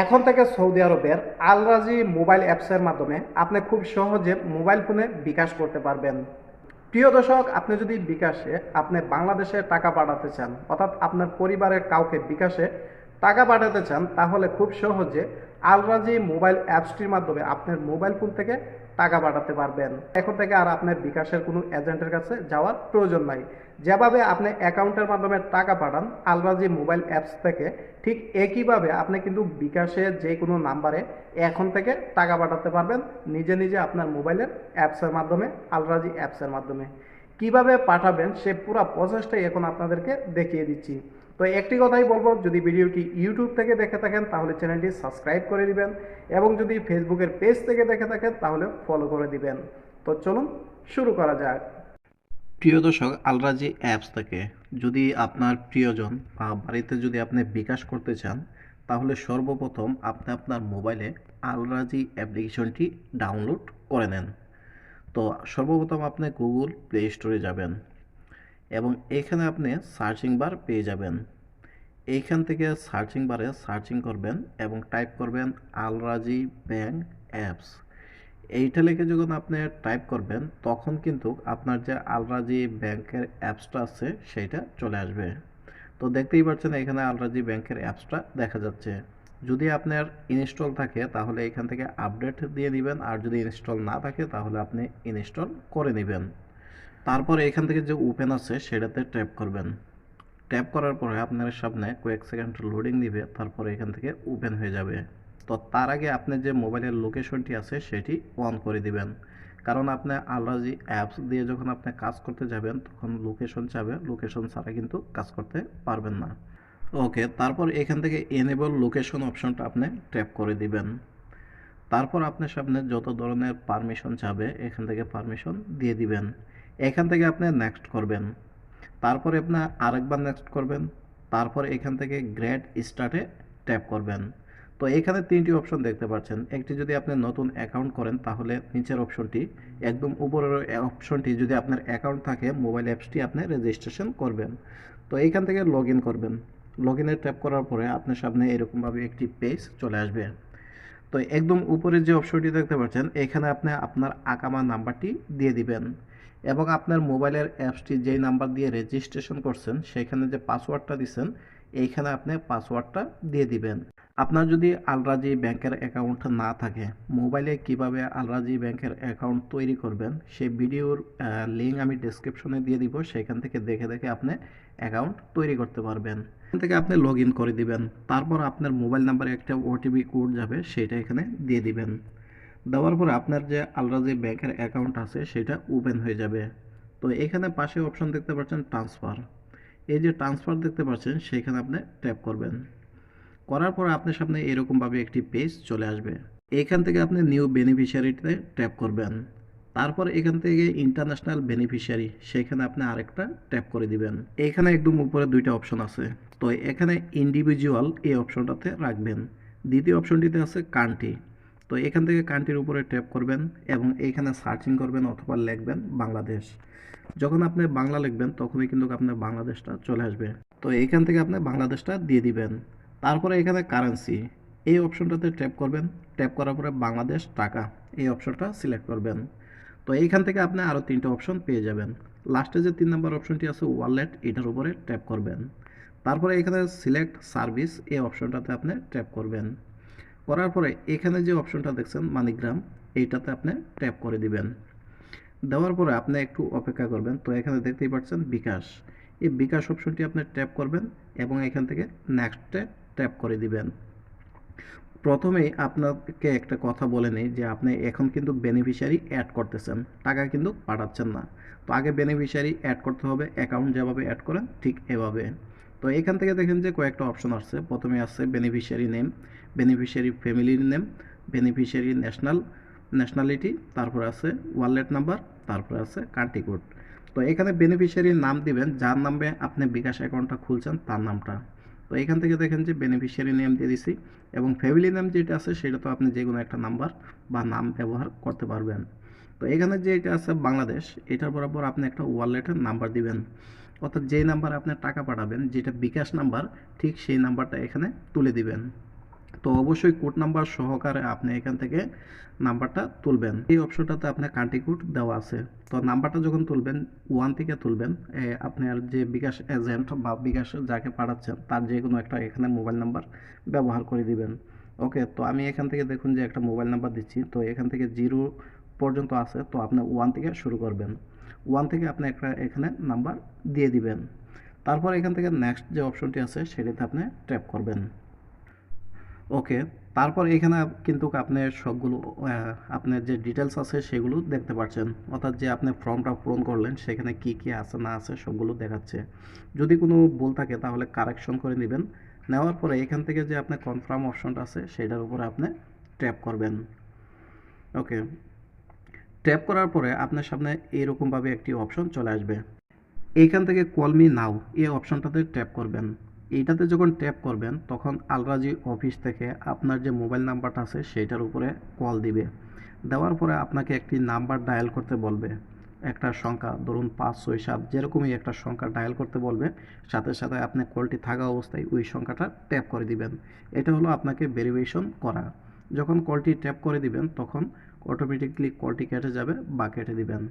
এখন থেকে সৌদি আরবের আলরাজি মোবাইল অ্যাপসের মাধ্যমে আপনি খুব সহজে মোবাইল ফোনে বিকাশ করতে পারবেন। প্রিয় দর্শক, আপনি যদি বিকাশে আপনি বাংলাদেশে টাকা পাঠাতে চান, অর্থাৎ আপনার পরিবারের কাউকে বিকাশে টাকা পাঠাতে চান, তাহলে খুব সহজে আলরাজি মোবাইল অ্যাপসটির মাধ্যমে আপনার মোবাইল ফোন থেকে টাকা পাঠাতে পারবেন। এখন থেকে আর আপনার বিকাশের কোনো এজেন্টের কাছে যাওয়ার প্রয়োজন নাই। যেভাবে আপনি অ্যাকাউন্টের মাধ্যমে টাকা পাঠান আলরাজি মোবাইল অ্যাপস থেকে, ঠিক একইভাবে আপনি কিন্তু বিকাশে যে কোনো নাম্বারে এখন থেকে টাকা পাঠাতে পারবেন, নিজে নিজে আপনার মোবাইলের অ্যাপসের মাধ্যমে আলরাজি অ্যাপসের মাধ্যমে। কীভাবে পাঠাবেন সে পুরো প্রসেসটাই এখন আপনাদেরকে দেখিয়ে দিচ্ছি। তো একটি কথাই বলব, যদি ভিডিওটি ইউটিউব থেকে দেখে থাকেন, তাহলে চ্যানেলটি সাবস্ক্রাইব করে দিবেন এবং যদি ফেসবুকের পেজ থেকে দেখে থাকেন, তাহলে ফলো করে দিবেন। তো চলুন শুরু করা যাক। প্রিয় দর্শক, আলরাজি অ্যাপস থেকে যদি আপনার প্রিয়জন বা বাড়িতে যদি আপনি বিকাশ করতে চান, তাহলে সর্বপ্রথম আপনি আপনার মোবাইলে আলরাজি অ্যাপ্লিকেশনটি ডাউনলোড করে নেন। তো সর্বপ্রথম আপনি গুগল প্লে স্টোরে যাবেন এবং এখানে আপনি সার্চিং বার পেয়ে যাবেন। এইখান থেকে সার্চিং বারে সার্চিং করবেন এবং টাইপ করবেন আলরাজি ব্যাংক অ্যাপস এইটা লিখে যখন আপনি টাইপ করবেন, তখন কিন্তু আপনার যে আলরাজি ব্যাংকের অ্যাপসটা আছে, সেইটা চলে আসবে। তো দেখতেই পাচ্ছেন এখানে আলরাজি ব্যাংকের অ্যাপসটা দেখা যাচ্ছে। যদি আপনার ইনস্টল থাকে, তাহলে এখান থেকে আপডেট দিয়ে নেবেন আর যদি ইনস্টল না থাকে, তাহলে আপনি ইনস্টল করে নেবেন। তারপর এখান থেকে যে ওপেন আছে, সেটাতে ট্যাপ করবেন। ট্যাপ করার পরে আপনার সামনে কয়েক সেকেন্ড লোডিং দিবে, তারপরে এখান থেকে ওপেন হয়ে যাবে। তো তার আগে আপনি যে মোবাইলের লোকেশনটি আছে সেটি অন করে দিবেন। কারণ আপনি আলরাজি অ্যাপস দিয়ে যখন আপনি কাজ করতে যাবেন, তখন লোকেশন চাবে লোকেশন ছাড়া কিন্তু কাজ করতে পারবেন না। ওকে তারপর এখান থেকে এনেবল লোকেশন অপশনটা আপনি ট্যাপ করে দিবেন। তারপর আপনার সামনে যত ধরনের পারমিশন চাবে, এখান থেকে পারমিশন দিয়ে দিবেন। এখান থেকে আপনি নেক্সট করবেন। তারপরে আপনার আরেকবার নেক্সট করবেন। তারপর এখান থেকে গ্রেড স্টার্টে ট্যাপ করবেন। তো এখানে তিনটি অপশন দেখতে পাচ্ছেন। একটি যদি আপনি নতুন অ্যাকাউন্ট করেন, তাহলে নিচের অপশনটি একদম উপরের অপশনটি যদি আপনার অ্যাকাউন্ট থাকে মোবাইল অ্যাপসটি আপনি রেজিস্ট্রেশন করবেন। তো এইখান থেকে লগ করবেন। লগ ইনে ট্যাপ করার পরে আপনার সামনে এরকমভাবে একটি পেজ চলে আসবে। তো একদম উপরে যে অপশনটি দেখতে পাচ্ছেন, এখানে আপনি আপনার আকামা নাম্বারটি দিয়ে দিবেন। এবং আপনার মোবাইলের অ্যাপসটি যেই নাম্বার দিয়ে রেজিস্ট্রেশন করছেন, সেখানে যে পাসওয়ার্ডটা দিচ্ছেন এইখানে আপনি পাসওয়ার্ডটা দিয়ে দিবেন। আপনার যদি আলরাজি ব্যাংকের অ্যাকাউন্ট না থাকে, মোবাইলে কীভাবে আলরাজি ব্যাংকের অ্যাকাউন্ট তৈরি করবেন সেই ভিডিওর লিঙ্ক আমি ডেসক্রিপশনে দিয়ে দিব, সেখান থেকে দেখে দেখে আপনি অ্যাকাউন্ট তৈরি করতে পারবেন। এখান থেকে আপনি লগ করে দিবেন, তারপর আপনার মোবাইল নাম্বারে একটা ওটিপি কোড যাবে, সেটা এখানে দিয়ে দিবেন। দেওয়ার পর আপনার যে আলরাজি ব্যাংকের অ্যাকাউন্ট আছে, সেটা ওপেন হয়ে যাবে। তো এখানে পাশে অপশন দেখতে পাচ্ছেন ট্রান্সফার এই যে ট্রান্সফার দেখতে পাচ্ছেন সেখানে আপনি ট্যাপ করবেন। করার পর আপনার সামনে এরকমভাবে একটি পেজ চলে আসবে। এখান থেকে আপনি নিউ বেনিফিশিয়ারিতে ট্যাপ করবেন। তারপর এখান থেকে ইন্টারন্যাশনাল বেনিফিশিয়ারি সেখানে আপনি আরেকটা ট্যাপ করে দিবেন। এখানে একদম উপরে দুইটা অপশন আছে। তো এখানে ইন্ডিভিজুয়াল এই অপশনটাতে রাখবেন। দ্বিতীয় অপশনটিতে আছে কান্ট্রি তো এখান থেকে কান্ট্রির উপরে ট্যাপ করবেন এবং এইখানে সার্চিং করবেন অথবা লিখবেন বাংলাদেশ। যখন আপনি বাংলা লিখবেন, তখনই কিন্তু আপনার বাংলাদেশটা চলে আসবে। তো এইখান থেকে আপনি বাংলাদেশটা দিয়ে দিবেন। তারপরে এখানে কারেন্সি এই অপশনটাতে ট্যাপ করবেন। ট্যাপ করার পরে বাংলাদেশ টাকা। এই অপশনটা সিলেক্ট করবেন। তো এইখান থেকে আপনি আরও তিনটে অপশন পেয়ে যাবেন। লাস্টে যে তিন নম্বর অপশনটি আছে ওয়ালেট এটার উপরে ট্যাপ করবেন। তারপরে এখানে সিলেক্ট সার্ভিস এই অপশনটাতে আপনি ট্যাপ করবেন। করার পরে এখানে যে অপশনটা দেখছেন, মানিগ্রাম, এইটাতে আপনি ট্যাপ করে দিবেন। দেওয়ার পরে আপনি একটু অপেক্ষা করবেন। তো এখানে দেখতেই পাচ্ছেন বিকাশ। এই বিকাশ অপশনটি আপনি ট্যাপ করবেন এবং এখান থেকে নেক্সটে ট্যাপ করে দিবেন। প্রথমেই আপনাকে একটা কথা বলে নেই যে আপনি এখন কিন্তু বেনিফিশিয়ারি অ্যাড করতেছেন। টাকা কিন্তু পাঠাচ্ছেন না। তো আগে বেনিফিশিয়ারি অ্যাড করতে হবে অ্যাকাউন্ট যেভাবে অ্যাড করেন ঠিক এভাবে। তো এখান থেকে দেখেন যে কয়েকটা অপশন আসছে। প্রথমে আসছে বেনিফিশিয়ারি নেম বেনিফিশিয়ারি ফ্যামিলির নেম বেনিফিশিয়ারি ন্যাশনাল ন্যাশনালিটি তারপর আছে ওয়ালেট নাম্বার তারপর আছে কান্ট্রি কোড তো এখানে বেনিফিশিয়ারির নাম দিবেন, যার নামে আপনি বিকাশ অ্যাকাউন্টটা খুলছেন, তার নামটা। তো এখান থেকে দেখেন যে বেনিফিশিয়ারি নেম দিয়ে দিছি এবং ফ্যামিলি নেম যেটা আছে, সেটা তো আপনি যে কোনো একটা নাম্বার বা নাম ব্যবহার করতে পারবেন। তো এখানে যে এটা আছে বাংলাদেশ, এটার বরাবর আপনি একটা ওয়ালেটের নাম্বার দিবেন। অর্থাৎ যেই নাম্বার আপনি টাকা পাঠাবেন, যেটা বিকাশ নাম্বার ঠিক সেই নাম্বারটা এখানে তুলে দিবেন। তো অবশ্যই কোড নাম্বার সহকারে আপনি এখান থেকে নাম্বারটা তুলবেন। এই অপশনটাতে আপনার কান্ট্রি কোড দেওয়া আছে। তো নাম্বারটা যখন তুলবেন, ওয়ান থেকে তুলবেন আপনার যে বিকাশ এজেন্ট বা বিকাশ যাকে পাঠাচ্ছেন, তার যে কোনো একটা এখানে মোবাইল নাম্বার ব্যবহার করে দিবেন। ওকে, তো আমি এখান থেকে দেখুন যে একটা মোবাইল নাম্বার দিচ্ছি। তো এখান থেকে জিরো পর্যন্ত আছে, তো আপনি ওয়ান থেকে শুরু করবেন। ওয়ান থেকে আপনি একটা এখানে নাম্বার দিয়ে দিবেন। তারপর এখান থেকে নেক্সট যে অপশনটি আছে, সেটিতে আপনি ট্যাপ করবেন। ওকে, তারপর এখানে কিন্তু আপনি সবগুলো আপনার যে ডিটেলস আছে সেগুলো দেখতে পাচ্ছেন অর্থাৎ যে আপনি ফর্মটা পূরণ করলেন, সেখানে কি কি আছে, না আছে সবগুলো দেখাচ্ছে। যদি কোনো ভুল থাকে, তাহলে কারেকশন করে নেবেন। নেওয়ার পরে এখান থেকে যে আপনার কনফার্ম অপশনটা আছে, সেটার উপরে আপনি ট্যাপ করবেন। ওকে ট্যাপ করার পরে আপনার সামনে এইরকমভাবে একটি অপশন চলে আসবে। এইখান থেকে কল মি নাও এই অপশনটাতে ট্যাপ করবেন। এইটাতে যখন ট্যাপ করবেন, তখন আলরাজি অফিস থেকে আপনার যে মোবাইল নাম্বারটা আছে, সেইটার উপরে কল দিবে। দেওয়ার পরে আপনাকে একটি নাম্বার ডায়াল করতে বলবে। একটা সংখ্যা, ধরুন পাঁচ, ছয়, সাত, যেরকমই একটা সংখ্যা ডায়াল করতে বলবে, সাথে সাথে আপনি কলটি থাকা অবস্থায় ওই সংখ্যাটা ট্যাপ করে দিবেন। এটা হলো আপনাকে ভেরিফিকেশন করা। যখন কলটি ট্যাপ করে দিবেন, তখন অটোমেটিকলি কলটি কেটে যাবে বা কেটে দিবেন।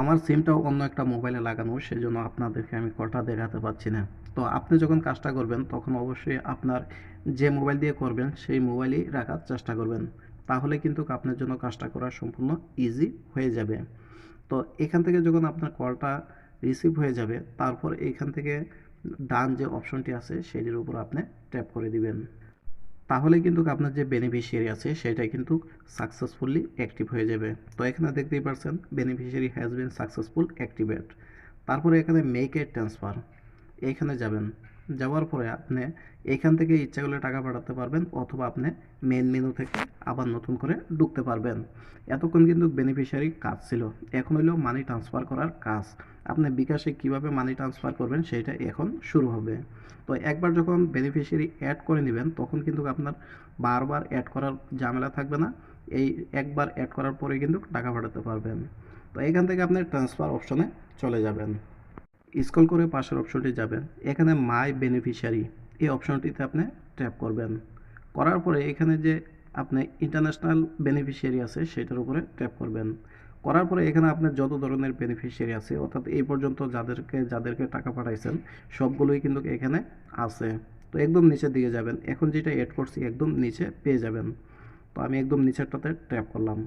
আমার সিমটাও অন্য একটা মোবাইলে লাগানো সেই জন্য আপনাদেরকে আমি কলটা দেখাতে পাচ্ছি না। তো আপনি যখন কাজটা করবেন, তখন অবশ্যই আপনার যে মোবাইল দিয়ে করবেন, সেই মোবাইলই রাখার চেষ্টা করবেন। তাহলে কিন্তু আপনার জন্য কাজটা করা সম্পূর্ণ ইজি হয়ে যাবে। তো এখান থেকে যখন আপনার কলটা রিসিভ হয়ে যাবে, তারপর এখান থেকে ডান যে অপশনটি আছে, সেটির উপর আপনি ট্যাপ করে দিবেন। তাহলে কিন্তু আপনার যে বেনিফিশিয়ারি আছে সেটাই কিন্তু সাকসেসফুলি অ্যাক্টিভ হয়ে যাবে। তো এখানে দেখতেই পারছেন beneficiary has been successful activate তারপরে এখানে মেক এ ট্রান্সফার এখানে যাবেন। যাওয়ার পরে আপনি এখান থেকে ইচ্ছা করলে টাকা পাঠাতে পারবেন অথবা আপনি মেন মেনু থেকে আবার নতুন করে ঢুকতে পারবেন। এতক্ষণ কিন্তু বেনিফিশিয়ারি কাজ ছিল। এখন হলো মানি ট্রান্সফার করার কাজ। আপনি বিকাশে কীভাবে মানি ট্রান্সফার করবেন সেটা এখন শুরু হবে। তো একবার যখন বেনিফিশিয়ারি অ্যাড করে নেবেন, তখন কিন্তু আপনার বারবার অ্যাড করার ঝামেলা থাকবে না। এই একবার অ্যাড করার পরে কিন্তু টাকা পাঠাতে পারবেন। তো এখান থেকে আপনি ট্রান্সফার অপশনে চলে যাবেন। স্ক্রল করে পাশের অপশনটি যাবেন। এখানে মাই বেনিফিশিয়ারি এই অপশনটিতে আপনি ট্যাপ করবেন। করার পরে এখানে যে আপনি ইন্টারন্যাশনাল বেনিফিশিয়ারি আছে সেটার উপরে ট্যাপ করবেন। করার পরে এখানে আপনার যত ধরনের বেনিফিশিয়ারি আছে, অর্থাৎ এই পর্যন্ত যাদেরকে যাদেরকে টাকা পাঠাইছেন, সবগুলোই কিন্তু এখানে আছে। তো একদম নিচের দিকে যাবেন। এখন যেটা অ্যাড করছি, একদম নিচে পেয়ে যাবেন। তো আমি একদম নিচেরটাতে ট্যাপ করলাম।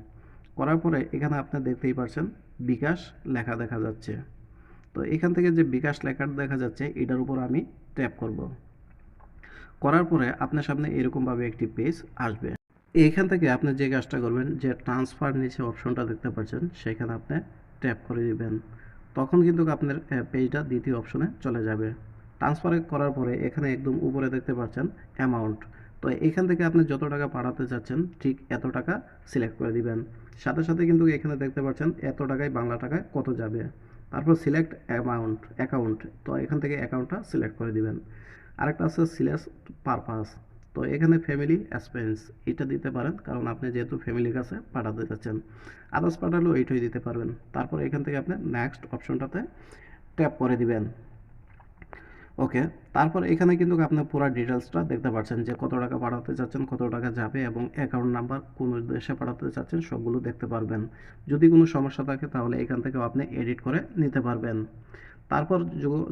করার পরে এখানে আপনি দেখতেই পারছেন, বিকাশ লেখা দেখা যাচ্ছে। তো এখান থেকে যে বিকাশ লেখাটা দেখা যাচ্ছে, এটার উপর আমি ট্যাপ করব। করার পরে আপনার সামনে এরকমভাবে একটি পেজ আসবে। এইখান থেকে আপনি যে কাজটা করবেন, যে ট্রান্সফার নিচে অপশনটা দেখতে পাচ্ছেন, সেখানে আপনি ট্যাপ করে দিবেন। তখন কিন্তু আপনার পেজটা দ্বিতীয় অপশনে চলে যাবে। ট্রান্সফার করার পরে এখানে একদম উপরে দেখতে পাচ্ছেন অ্যামাউন্ট। তো এখান থেকে আপনি যত টাকা পাঠাতে চাচ্ছেন, ঠিক এত টাকা সিলেক্ট করে দিবেন। সাথে সাথে কিন্তু এখানে দেখতে পাচ্ছেন এত টাকায় বাংলা টাকায় কত যাবে। তারপর সিলেক্ট অ্যামাউন্ট অ্যাকাউন্ট তো এখান থেকে অ্যাকাউন্টটা সিলেক্ট করে দিবেন। আরেকটা আছে সিলেক্ট পারপাস তো এখানে ফ্যামিলি এক্সপেন্স এটা দিতে পারেন, কারণ আপনি যেহেতু ফ্যামিলির কাছে পাঠাতে চাচ্ছেন আদার্স পাঠালেও এইটাই দিতে পারবেন। তারপর এখান থেকে আপনি নেক্সট অপশনটাতে ট্যাপ করে দিবেন। ওকে, তারপর এখানে কিন্তু আপনার পুরো ডিটেলসটা দেখতে পাচ্ছেন যে কত টাকা পাঠাতে চাচ্ছেন, কত টাকা যাবে এবং অ্যাকাউন্ট নাম্বার কোন দেশে পাঠাতে চাচ্ছেন সবগুলো দেখতে পারবেন। যদি কোনো সমস্যা থাকে তাহলে এখান থেকেও আপনি এডিট করে নিতে পারবেন। তারপর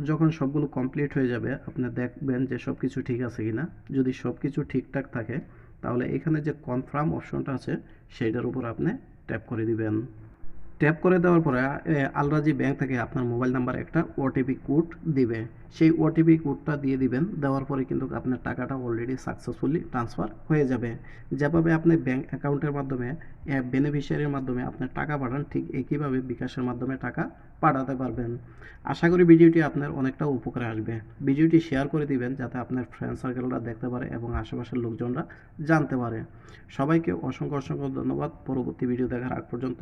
যখন সবগুলো কমপ্লিট হয়ে যাবে, আপনি দেখবেন যে সব কিছু ঠিক আছে কি না যদি সব কিছু ঠিকঠাক থাকে, তাহলে এখানে যে কনফার্ম অপশনটা আছে, সেইটার উপর আপনি ট্যাপ করে দিবেন। ট্যাপ করে দেওয়ার পরে আলরাজি ব্যাংক থেকে আপনার মোবাইল নাম্বার একটা ওটিপি কোড দিবে। সেই ওটিপি কোডটা দিয়ে দিবেন, দেওয়ার পরে কিন্তু আপনার টাকাটা অলরেডি সাকসেসফুলি ট্রান্সফার হয়ে যাবে। যেভাবে আপনি ব্যাংক অ্যাকাউন্টের মাধ্যমে বেনিফিশিয়ারির মাধ্যমে আপনার টাকা পাঠান, ঠিক একইভাবে বিকাশের মাধ্যমে টাকা পাঠাতে পারবেন। আশা করি ভিডিওটি আপনার অনেকটা উপকারে আসবে। ভিডিওটি শেয়ার করে দিবেন, যাতে আপনার ফ্রেন্ড সার্কেলরা দেখতে পারে এবং আশেপাশের লোকজনরা জানতে পারে। সবাইকে অসংখ্য অসংখ্য ধন্যবাদ। পরবর্তী ভিডিও দেখার আগ পর্যন্ত